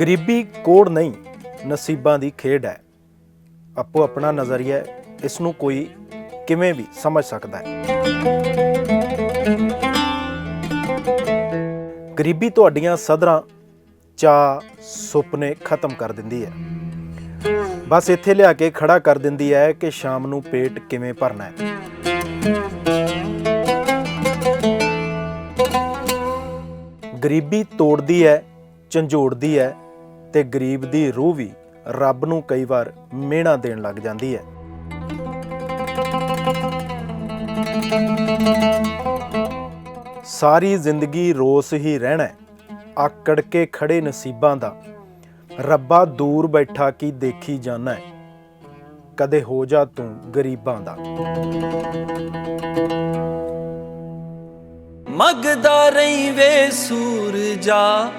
ਗਰੀਬੀ ਕੋੜ ਨਹੀਂ, ਨਸੀਬਾਂ ਦੀ ਖੇਡ ਹੈ। ਆਪੋ ਆਪਣਾ ਨਜ਼ਰੀਆ ਇਸ ਨੂੰ ਕੋਈ ਕਿਵੇਂ ਵੀ ਸਮਝ ਸਕਦਾ ਹੈ। ਗਰੀਬੀ ਤੁਹਾਡੀਆਂ ਸਦਰਾਂ ਚਾ ਸੁਪਨੇ ਖਤਮ ਕਰ ਦਿੰਦੀ ਹੈ। ਬਸ ਇੱਥੇ ਲਿਆ ਕੇ ਖੜਾ ਕਰ ਦਿੰਦੀ ਹੈ ਕਿ ਸ਼ਾਮ ਨੂੰ ਪੇਟ ਕਿਵੇਂ ਭਰਨਾ ਹੈ। ਗਰੀਬੀ ਤੋੜਦੀ ਹੈ, ਝੰਜੋੜਦੀ ਹੈ ਤੇ ਗਰੀਬ ਦੀ ਰੂਹ ਵੀ ਰੱਬ ਨੂੰ ਕਈ ਵਾਰ ਮਿਹਣਾ ਦੇਣ ਲੱਗ ਜਾਂਦੀ ਹੈ। ਸਾਰੀ ਜ਼ਿੰਦਗੀ ਰੋਸ ਹੀ ਰਹਿਣਾ ਆਕੜ ਕੇ ਖੜੇ ਨਸੀਬਾਂ ਦਾ। ਰੱਬਾ ਦੂਰ ਬੈਠਾ ਕੀ ਦੇਖੀ ਜਾਣਾ ਹੈ, ਕਦੇ ਹੋ ਜਾ ਤੂੰ ਗਰੀਬਾਂ ਦਾ। ਮਗਦਾ ਰਹੀ ਵੇ ਸੂਰਜਾ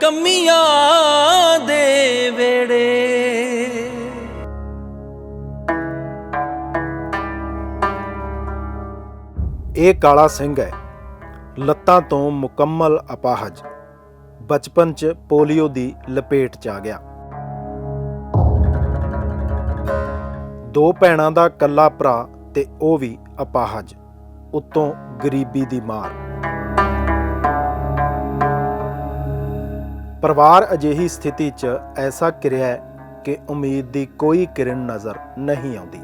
ਕਮੀਆਂ ਦੇ ਵੇੜੇ। ਇਹ ਕਾਲਾ ਸਿੰਘ ਹੈ। ਲੱਤਾਂ ਤੋਂ ਮੁਕੰਮਲ ਅਪਾਹਜ। ਬਚਪਨ 'ਚ ਪੋਲੀਓ ਦੀ ਲਪੇਟ 'ਚ ਆ ਗਿਆ। ਦੋ ਭੈਣਾਂ ਦਾ ਕੱਲਾ ਭਰਾ ਤੇ ਉਹ ਵੀ ਅਪਾਹਜ। ਉੱਤੋਂ ਗਰੀਬੀ ਦੀ ਮਾਰ। ਪਰਿਵਾਰ ਅਜਿਹੀ ਸਥਿਤੀ 'ਚ ਐਸਾ ਕਿਰਿਆ ਕਿ ਉਮੀਦ ਦੀ ਕੋਈ ਕਿਰਨ ਨਜ਼ਰ ਨਹੀਂ ਆਉਂਦੀ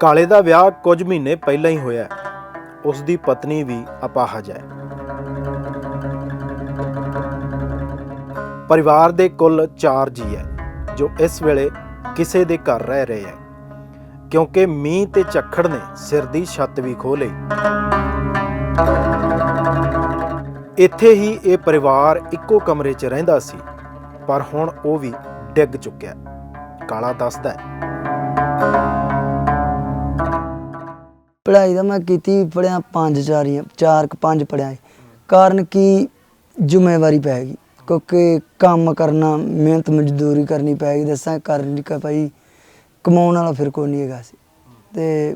ਕਾਲੇ ਦਾ ਵਿਆਹ ਕੁਝ ਮਹੀਨੇ ਪਹਿਲਾਂ ਹੀ ਹੋਇਆ ਹੈ। ਉਸ ਦੀ ਪਤਨੀ ਵੀ ਅਪਾਹਜ ਹੈ ਪਰਿਵਾਰ ਦੇ ਕੁੱਲ 4 ਜੀ ਹੈ, ਜੋ ਇਸ ਵੇਲੇ ਕਿਸੇ ਦੇ ਘਰ ਰਹਿ ਰਹੇ ਹੈ, ਕਿਉਂਕਿ ਮੀਂਹ ਤੇ ਝੱਖੜ ਨੇ ਸਿਰ ਦੀ ਛੱਤ ਵੀ ਖੋਹ ਲਈ। ਇੱਥੇ ਹੀ ਇਹ ਪਰਿਵਾਰ ਇੱਕੋ ਕਮਰੇ 'ਚ ਰਹਿੰਦਾ ਸੀ, ਪਰ ਹੁਣ ਉਹ ਵੀ ਡਿੱਗ ਚੁੱਕਿਆ ਕਾਲਾ ਦੱਸਦਾ ਹੈ। ਪੜ੍ਹਾਈ ਦਾ ਮੈਂ ਕੀਤੀ ਪੜਿਆ ਪੰਜ ਚਾਰੀਆਂ, ਚਾਰ ਕੁ ਪੰਜ ਪੜਿਆ ਕਾਰਨ ਕੀ ਜ਼ਿੰਮੇਵਾਰੀ ਪੈ ਗਈ? ਕਿਉਂਕਿ ਕੰਮ ਕਰਨਾ, ਮਿਹਨਤ ਮਜ਼ਦੂਰੀ ਕਰਨੀ ਪੈ ਗਈ, ਦੱਸਾਂ ਕਰ ਨਹੀਂ ਭਾਈ ਕਮਾਉਣ ਵਾਲਾ ਫਿਰ ਕੋਈ ਨਹੀਂ ਹੈਗਾ ਸੀ। ਤੇ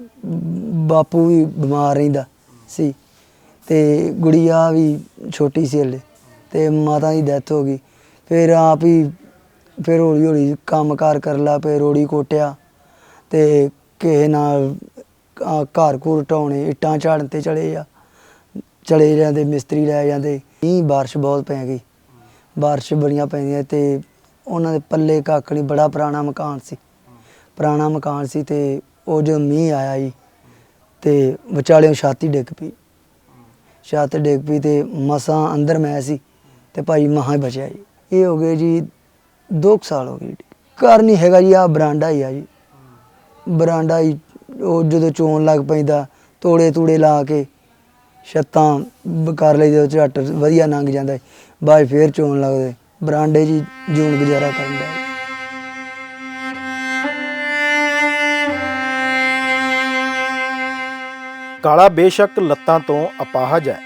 ਬਾਪੂ ਵੀ ਬਿਮਾਰ ਰਹਿੰਦਾ ਸੀ ਤੇ ਗੁੜੀਆ ਵੀ ਛੋਟੀ ਸੀ ਹਲੇ ਤੇ ਮਾਤਾ ਦੀ ਡੈਥ ਹੋ ਗਈ। ਫਿਰ ਆਪ ਹੀ ਫਿਰ ਹੌਲੀ ਹੌਲੀ ਕੰਮ ਕਾਰ ਕਰ ਲਾ ਪਏ ਰੋੜੀ ਕੋਟਿਆ ਤੇ ਕਿਸੇ ਨਾਲ ਅਹ ਘਰ ਘੂਰ ਢਾਉਣੇ, ਇੱਟਾਂ ਝਾੜਨ ਤੇ ਚਲੇ ਜਾ ਚਲੇ ਜਾਂਦੇ, ਮਿਸਤਰੀ ਲੈ ਜਾਂਦੇ। ਮੀਂਹ ਬਾਰਿਸ਼ ਬਹੁਤ ਪੈ ਗਈ। ਬਾਰਿਸ਼ ਬੜੀਆਂ ਪੈਂਦੀਆਂ ਤੇ ਉਹਨਾਂ ਦੇ ਪੱਲੇ ਕੱਖ ਨਹੀਂ ਬੜਾ ਪੁਰਾਣਾ ਮਕਾਨ ਸੀ। ਪੁਰਾਣਾ ਮਕਾਨ ਸੀ ਤੇ ਉਹ ਜਦੋਂ ਮੀਂਹ ਆਇਆ ਜੀ ਤੇ ਵਿਚਾਲਿਓਂ ਛਾਤੀ ਡਿੱਗ ਪਈ। ਛੱਤ ਡਿੱਗ ਪਈ ਤੇ ਮਸਾਂ ਅੰਦਰ ਮੈਂ ਸੀ ਤੇ ਭਾਈ ਮਹਾਂ ਹੀ ਬਚਿਆ ਜੀ। ਇਹ ਹੋ ਗਏ ਜੀ 2 ਸਾਲ ਹੋ ਗਏ ਘਰ ਨਹੀਂ ਹੈਗਾ ਜੀ ਆ ਬਰਾਂਡਾ ਹੀ ਆ ਜੀ। ਬਰਾਂਡਾ ਹੀ ਉਹ ਜਦੋਂ ਚੋਣ ਲੱਗ ਪੈਂਦਾ ਤੋੜੇ ਤੂੜੇ ਲਾ ਕੇ ਛੱਤਾਂ ਕਰ ਲਈ ਜਦੋਂ ਝੱਟ ਵਧੀਆ ਲੰਘ ਜਾਂਦਾ ਸੀ। ਬਾਅਦ ਫੇਰ ਚੋਣ ਲੱਗਦੇ। ਬਰਾਂਡੇ 'ਚ ਹੀ ਜੂਨ ਗੁਜ਼ਾਰਾ ਕਰਦਾ ਕਾਲਾ ਬੇਸ਼ੱਕ ਲੱਤਾਂ ਤੋਂ ਅਪਾਹਜ ਹੈ,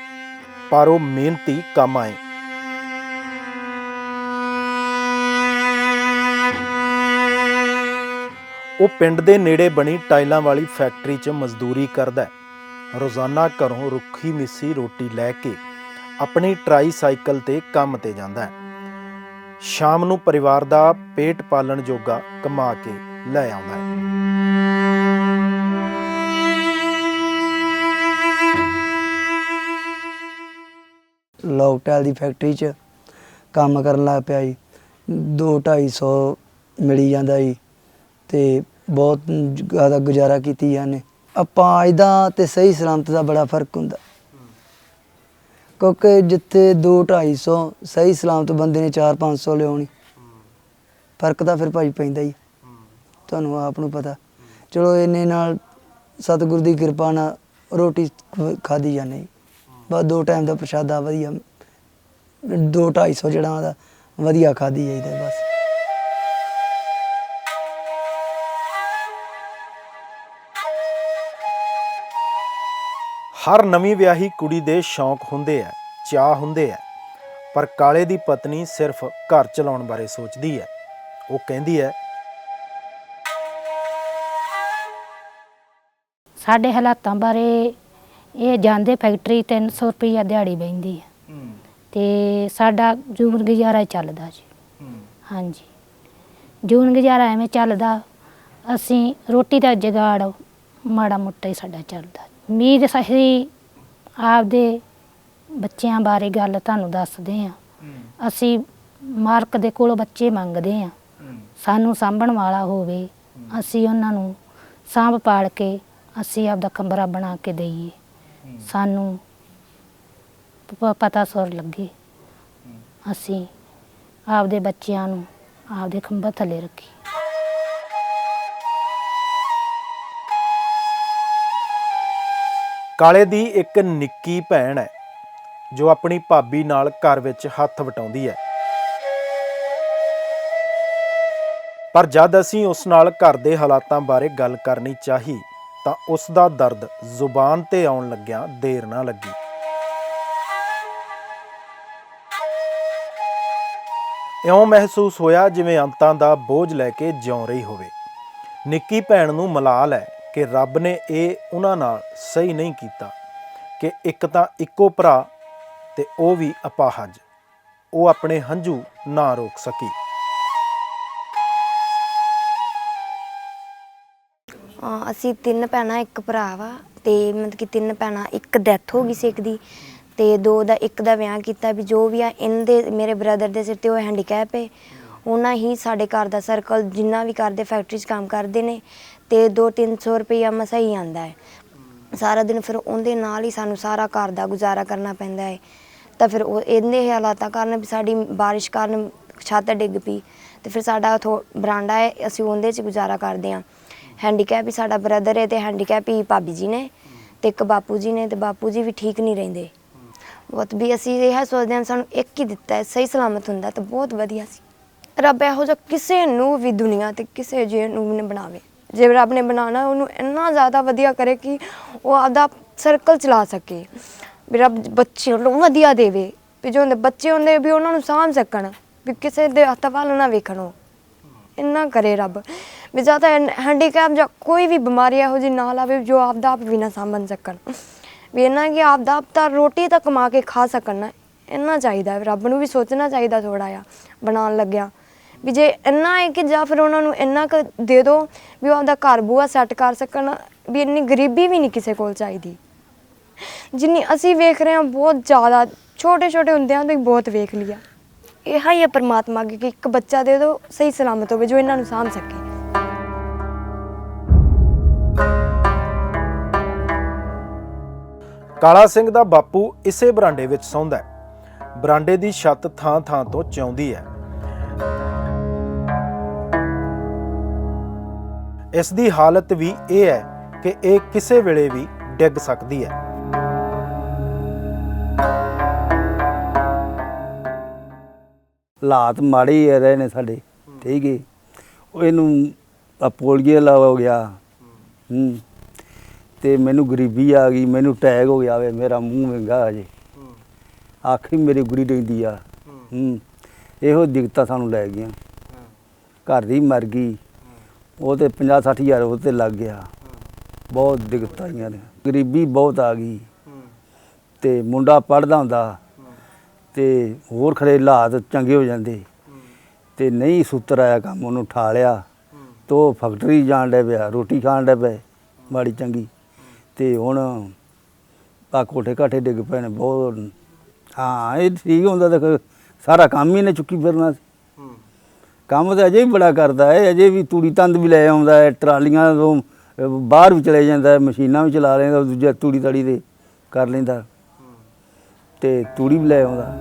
ਪਰ ਉਹ ਮਿਹਨਤੀ ਕੰਮ ਆਏ। ਉਹ ਪਿੰਡ ਦੇ ਨੇੜੇ ਬਣੀ ਟਾਈਲਾਂ ਵਾਲੀ ਫੈਕਟਰੀ 'ਚ ਮਜ਼ਦੂਰੀ ਕਰਦਾ ਹੈ। ਰੋਜ਼ਾਨਾ ਘਰੋਂ ਰੁੱਖੀ ਮਿੱਸੀ ਰੋਟੀ ਲੈ ਕੇ ਆਪਣੀ ਟਰਾਈਸਾਈਕਲ ਤੇ ਕੰਮ ਤੇ ਜਾਂਦਾ ਹੈ। ਸ਼ਾਮ ਨੂੰ ਪਰਿਵਾਰ ਦਾ ਪੇਟ ਪਾਲਣ ਜੋਗਾ ਕਮਾ ਕੇ ਲੈ ਆਉਂਦਾ ਹੈ। ਲੋਕਟੈਲ ਦੀ ਫੈਕਟਰੀ 'ਚ ਕੰਮ ਕਰਨ ਲੱਗ ਪਿਆ ਜੀ। 2 250 ਮਿਲੀ ਜਾਂਦਾ ਜੀ ਤੇ ਬਹੁਤ ਜ਼ਿਆਦਾ ਗੁਜ਼ਾਰਾ ਕੀਤੀ ਜਾਂਦੇ ਆਪਾਂ ਅੱਜ ਦਾ ਤੇ ਸਹੀ ਸਲਾਮਤ ਦਾ ਬੜਾ ਫ਼ਰਕ ਹੁੰਦਾ। ਕਿਉਂਕਿ ਜਿੱਥੇ 2 250 ਸਹੀ ਸਲਾਮਤ ਬੰਦੇ ਨੇ 4 500 ਲਿਆਉਣੀ, ਫ਼ਰਕ ਤਾਂ ਫਿਰ ਭਾਈ ਪੈਂਦਾ ਹੀ ਤੁਹਾਨੂੰ ਆਪ ਨੂੰ ਪਤਾ। ਚਲੋ ਇੰਨੇ ਨਾਲ ਸਤਿਗੁਰ ਦੀ ਕਿਰਪਾ ਨਾਲ ਰੋਟੀ ਖਾਦੀ ਜਾਂਦੀ ਜੀ। ਬਸ ਦੋ ਟਾਈਮ ਦਾ ਪ੍ਰਸ਼ਾਦਾ ਵਧੀਆ 2 250 ਜਿਹੜਾ ਉਹਦਾ ਵਧੀਆ ਖਾਦੀ ਜਾਈਦਾ ਬਸ। ਹਰ ਨਵੀਂ ਵਿਆਹੀ ਕੁੜੀ ਦੇ ਸ਼ੌਂਕ ਹੁੰਦੇ ਆ ਚਾਹ ਹੁੰਦੇ ਆ ਪਰ ਕਾਲੇ ਦੀ ਪਤਨੀ ਸਿਰਫ ਘਰ ਚਲਾਉਣ ਬਾਰੇ ਸੋਚਦੀ ਹੈ ਉਹ ਕਹਿੰਦੀ ਹੈ ਸਾਡੇ ਹਾਲਾਤਾਂ ਬਾਰੇ ਇਹ ਜਾਂਦੇ ਫੈਕਟਰੀ 300 ਰੁਪਈਆ ਦਿਹਾੜੀ ਬੈਂਦੀ ਹੈ। ਤੇ ਸਾਡਾ ਜੂਨ ਗੁਜ਼ਾਰਾ ਹੀ ਚੱਲਦਾ ਜੀ। ਹਾਂਜੀ। ਜੂਨ ਗੁਜ਼ਾਰਾ ਐਵੇਂ ਚੱਲਦਾ ਅਸੀਂ ਰੋਟੀ ਦਾ ਜੁਗਾੜ ਮਾੜਾ ਮੋਟਾ ਹੀ ਸਾਡਾ ਚੱਲਦਾ ਉਮੀਦ ਸਹੀ ਆਪਦੇ ਬੱਚਿਆਂ ਬਾਰੇ ਗੱਲ ਤੁਹਾਨੂੰ ਦੱਸਦੇ ਆ ਅਸੀਂ ਮਾਰਕ ਦੇ ਕੋਲੋਂ ਬੱਚੇ ਮੰਗਦੇ ਆ ਸਾਨੂੰ ਸਾਂਭਣ ਵਾਲਾ ਹੋਵੇ ਅਸੀਂ ਉਹਨਾਂ ਨੂੰ ਸਾਂਭ ਪਾਲ ਕੇ ਅਸੀਂ ਆਪਦਾ ਕਮਰਾ ਬਣਾ ਕੇ ਦਈਏ। ਸਾਨੂੰ ਪ- ਪਤਾ ਸੁਰ ਲੱਗੇ। ਅਸੀਂ ਆਪਦੇ ਬੱਚਿਆਂ ਨੂੰ ਆਪਦੇ ਖੰਭਾਂ ਥੱਲੇ ਰੱਖੀ। ਕਾਲੇ ਦੀ ਇੱਕ ਨਿੱਕੀ ਭੈਣ ਹੈ, ਜੋ ਆਪਣੀ ਭਾਬੀ ਨਾਲ ਘਰ ਵਿੱਚ ਹੱਥ ਵਟਾਉਂਦੀ ਹੈ। ਪਰ ਜਦ ਅਸੀਂ ਉਸ ਨਾਲ ਘਰ ਦੇ ਹਾਲਾਤਾਂ ਬਾਰੇ ਗੱਲ ਕਰਨੀ ਚਾਹੀ, ਤਾਂ ਉਸ ਦਾ ਦਰਦ ਜ਼ੁਬਾਨ ਤੇ ਆਉਣ ਲੱਗਿਆ ਦੇਰ ਨਾ ਲੱਗੀ। ਇਉਂ ਮਹਿਸੂਸ ਹੋਇਆ ਜਿਵੇਂ ਅੰਤਾਂ ਦਾ ਬੋਝ ਲੈ ਕੇ ਜਿਉਂ ਰਹੀ ਹੋਵੇ। ਨਿੱਕੀ ਭੈਣ ਨੂੰ ਮਲਾਲ ਹੈ। ਕਿ ਰੱਬ ਨੇ ਇਹ ਉਹਨਾਂ ਨਾਲ ਸਹੀ ਨਹੀਂ ਕੀਤਾ ਕਿ ਇੱਕ ਤਾਂ ਇੱਕੋ ਭਰਾ ਤੇ ਉਹ ਵੀ ਅਪਾਹਜ। ਉਹ ਆਪਣੇ ਹੰਝੂ ਨਾ ਰੋਕ ਸਕੀ। ਅਸੀਂ ਤਿੰਨ ਭੈਣਾਂ, ਇੱਕ ਭਰਾ ਵਾ ਤੇ ਮਤਲਬ ਕਿ ਤਿੰਨ ਭੈਣਾਂ, ਇੱਕ ਡੈਥ ਹੋ ਗਈ ਸੀ ਇੱਕ ਦੀ ਤੇ ਦੋ ਦਾ, ਇੱਕ ਦਾ ਵਿਆਹ ਕੀਤਾ ਵੀ ਜੋ ਵੀ ਆ, ਇਹਦੇ ਮੇਰੇ ਬ੍ਰਦਰ ਦੇ ਸਿਰ ਤੇ ਉਹ ਹੈਂਡੀਕੈਪ ਹੈ ਉਹਨਾਂ ਹੀ ਸਾਡੇ ਘਰ ਦਾ ਸਰਕਲ ਜਿੰਨਾ ਵੀ ਕਰਦੇ ਫੈਕਟਰੀ 'ਚ ਕੰਮ ਕਰਦੇ ਨੇ ਤੇ 2-300 ਰੁਪਈਆ ਮਸਾ ਹੀ ਆਂਦਾ ਹੈ। ਸਾਰਾ ਦਿਨ ਫਿਰ ਉਹਦੇ ਨਾਲ ਹੀ ਸਾਨੂੰ ਸਾਰਾ ਘਰ ਦਾ ਗੁਜ਼ਾਰਾ ਕਰਨਾ ਪੈਂਦਾ ਹੈ। ਤਾਂ ਫਿਰ ਉਹ ਇਹਦੇ ਹਾਲਾਤਾਂ ਕਾਰਨ ਵੀ ਸਾਡੀ ਬਾਰਿਸ਼ ਕਾਰਨ ਛੱਤ ਡਿੱਗ ਪਈ ਤੇ ਫਿਰ ਸਾਡਾ ਥੋ ਬਰਾਂਡਾ ਹੈ, ਅਸੀਂ ਉਹਦੇ 'ਚ ਗੁਜ਼ਾਰਾ ਕਰਦੇ ਹਾਂ। ਹੈਂਡੀਕੈਪ ਹੀ ਸਾਡਾ ਬ੍ਰਦਰ ਹੈ ਤੇ ਹੈਂਡੀਕੈਪ ਹੀ ਭਾਬੀ ਜੀ ਨੇ ਤੇ ਇੱਕ ਬਾਪੂ ਜੀ ਨੇ ਤੇ ਬਾਪੂ ਜੀ ਵੀ ਠੀਕ ਨਹੀਂ ਰਹਿੰਦੇ। ਬਹੁਤ ਵੀ ਅਸੀਂ ਇਹ ਸੋਚਦੇ ਹਾਂ ਸਾਨੂੰ ਇੱਕ ਹੀ ਦਿੱਤਾ ਹੈ, ਸਹੀ ਸਲਾਮਤ ਹੁੰਦਾ ਤਾਂ ਬਹੁਤ ਵਧੀਆ ਸੀ। ਰੱਬ ਇਹੋ ਜਿਹਾ ਕਿਸੇ ਨੂੰ ਵੀ ਦੁਨੀਆ ਤੇ ਕਿਸੇ ਜੇ ਨੂੰ ਵੀ ਨਾ ਬਣਾਵੇ। ਜੇ ਰੱਬ ਨੇ ਬਣਾਉਣਾ, ਉਹਨੂੰ ਇੰਨਾ ਜ਼ਿਆਦਾ ਵਧੀਆ ਕਰੇ ਕਿ ਉਹ ਆਪਦਾ ਸਰਕਲ ਚਲਾ ਸਕੇ। ਵੀ ਰੱਬ ਬੱਚਿਆਂ ਨੂੰ ਵਧੀਆ ਦੇਵੇ, ਵੀ ਜੋ ਹੁੰਦੇ ਬੱਚੇ ਹੁੰਦੇ ਵੀ ਉਹਨਾਂ ਨੂੰ ਸਾਂਭ ਸਕਣ, ਵੀ ਕਿਸੇ ਦੇ ਹੱਥ ਵੱਲ ਨਾ ਵੇਖਣ ਉਹ। ਇੰਨਾ ਕਰੇ ਰੱਬ। ਵੀ ਜ਼ਿਆਦਾ ਹੈਂਡੀਕੈਪ ਜਾਂ ਕੋਈ ਵੀ ਬਿਮਾਰੀ ਇਹੋ ਜਿਹੀ ਨਾ ਲਾਵੇ ਜੋ ਆਪਦਾ ਆਪ ਵੀ ਨਾ ਸਾਂਭਣ ਸਕਣ। ਵੀ ਇਹਨਾਂ ਕਿ ਆਪਦਾ ਆਪ ਤਾਂ ਰੋਟੀ ਤਾਂ ਕਮਾ ਕੇ ਖਾ ਸਕਣ ਨਾ, ਇੰਨਾ ਚਾਹੀਦਾ ਰੱਬ ਨੂੰ ਵੀ ਸੋਚਣਾ ਚਾਹੀਦਾ ਥੋੜਾ ਜਿਹਾ, ਬਣਾਉਣ ਲੱਗਿਆ। ਵੀ ਜੇ ਇੰਨਾ ਹੈ ਕਿ ਜਾਂ ਫਿਰ ਉਹਨਾਂ ਨੂੰ ਇੰਨਾ ਕੁ ਦੇ ਦਿਓ ਵੀ ਉਹ ਆਪਦਾ ਘਰ ਬੂਆ ਸੈੱਟ ਕਰ ਸਕਣ, ਵੀ ਇੰਨੀ ਗਰੀਬੀ ਵੀ ਨਹੀਂ ਕਿਸੇ ਕੋਲ ਚਾਹੀਦੀ। ਜਿੰਨੀ ਅਸੀਂ ਵੇਖ ਰਹੇ ਹਾਂ, ਬਹੁਤ ਜ਼ਿਆਦਾ ਛੋਟੇ ਛੋਟੇ ਹੁੰਦਿਆਂ ਤੋਂ ਹੀ ਬਹੁਤ ਵੇਖ ਲਿਆ। ਇਹ ਹੀ ਹੈ ਪਰਮਾਤਮਾ ਅੱਗੇ ਕਿ ਇੱਕ ਬੱਚਾ ਦੇ ਦਿਓ ਸਹੀ ਸਲਾਮਤ ਹੋਵੇ, ਜੋ ਇਹਨਾਂ ਨੂੰ ਸਾਂਭ ਸਕੇ। ਕਾਲਾ ਸਿੰਘ ਦਾ ਬਾਪੂ ਇਸੇ ਬਰਾਂਡੇ ਵਿੱਚ ਸੌਂਦਾ ਹੈ। ਬਰਾਂਡੇ ਦੀ ਛੱਤ ਥਾਂ-ਥਾਂ ਤੋਂ ਚੌਂਦੀ ਹੈ। ਇਸ ਦੀ ਹਾਲਤ ਵੀ ਇਹ ਹੈ ਕਿ ਇਹ ਕਿਸੇ ਵੇਲੇ ਵੀ ਡਿੱਗ ਸਕਦੀ ਹੈ। ਹਾਲਾਤ ਮਾੜੇ ਹੀ ਰਹੇ ਨੇ ਸਾਡੇ ਠੀਕ ਹੈ ਉਹ ਇਹਨੂੰ ਆ ਪੋਲੀਓ ਲਾ ਹੋ ਗਿਆ ਹੂੰ। ਤੇ ਮੈਨੂੰ ਗਰੀਬੀ ਆ ਗਈ ਮੈਨੂੰ ਟੈਗ ਹੋ ਗਿਆ ਵੇ ਮੇਰਾ ਮੂੰਹ ਵਿੰਗਾ ਅਜੇ ਆਖਰੀ ਮੇਰੀ ਗੁਰੀ ਰਹਿੰਦੀ ਆ ਹੂੰ। ਇਹੋ ਦਿੱਕਤਾਂ ਸਾਨੂੰ ਲੈ ਗਈਆਂ। ਘਰ ਦੀ ਮਰ ਗਈ। ਉਹ ਤੇ 50 60 ਹਜ਼ਾਰ ਉਹ ਤੇ ਲੱਗ ਗਿਆ। ਬਹੁਤ ਦਿੱਕਤਾਂ ਆਈਆਂ ਨੇ। ਗਰੀਬੀ ਬਹੁਤ ਆ ਗਈ। ਤੇ ਮੁੰਡਾ ਪੜਦਾ ਹੁੰਦਾ ਤੇ ਹੋਰ ਖਰੇ ਹਾਲਾਤ ਚੰਗੇ ਹੋ ਜਾਂਦੇ। ਤੇ ਨਹੀਂ ਸੁੱਤਰ ਆਇਆ ਕੰਮ ਉਹਨੂੰ ਠਾ ਲਿਆ। ਤੋ ਫੈਕਟਰੀ ਜਾਣ ਡੇ ਪਿਆ, ਰੋਟੀ ਖਾਣ ਡੇ ਪਏ ਮਾੜੀ ਚੰਗੀ। ਤੇ ਹੁਣ ਆ ਕੋਠੇ ਕਾਠੇ ਡਿੱਗ ਪਏ ਨੇ, ਬਹੁਤ। ਹਾਂ, ਇਹ ਠੀਕ ਹੁੰਦਾ ਤਾਂ ਸਾਰਾ ਕੰਮ ਹੀ ਨੇ ਚੁੱਕੀ ਫਿਰਨਾ। ਸੀ ਕੰਮ ਤਾਂ ਅਜੇ ਵੀ ਬੜਾ ਕਰਦਾ ਹੈ ਅਜੇ ਵੀ ਤੂੜੀ ਤੰਦ ਵੀ ਲੈ ਆਉਂਦਾ ਹੈ ਟਰਾਲੀਆਂ ਤੋਂ ਬਾਹਰ ਵੀ ਚਲੇ ਜਾਂਦਾ ਹੈ ਮਸ਼ੀਨਾਂ ਵੀ ਚਲਾ ਲੈਂਦਾ, ਦੂਜਾ ਤੂੜੀ ਤੜੀ ਦੇ ਕਰ ਲੈਂਦਾ। ਤੇ ਤੂੜੀ ਵੀ ਲੈ ਆਉਂਦਾ।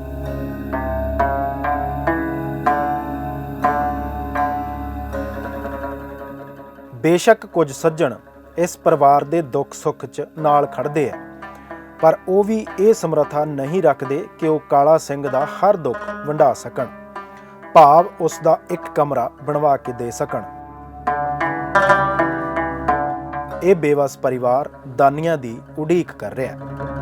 ਬੇਸ਼ੱਕ ਕੁਝ ਸੱਜਣ ਇਸ ਪਰਿਵਾਰ ਦੇ ਦੁੱਖ ਸੁੱਖ 'ਚ ਨਾਲ ਖੜਦੇ ਆ, ਪਰ ਉਹ ਵੀ ਇਹ ਸਮਰੱਥਾ ਨਹੀਂ ਰੱਖਦੇ ਕਿ ਉਹ ਕਾਲਾ ਸਿੰਘ ਦਾ ਹਰ ਦੁੱਖ ਵੰਡਾ ਸਕਣ। ਭਾਵ ਉਸ ਦਾ ਇੱਕ ਕਮਰਾ ਬਣਵਾ ਕੇ ਦੇ ਸਕਣ। ਇਹ ਬੇਵਸ ਪਰਿਵਾਰ ਦਾਨੀਆਂ ਦੀ ਉਡੀਕ ਕਰ ਰਿਹਾ ਹੈ।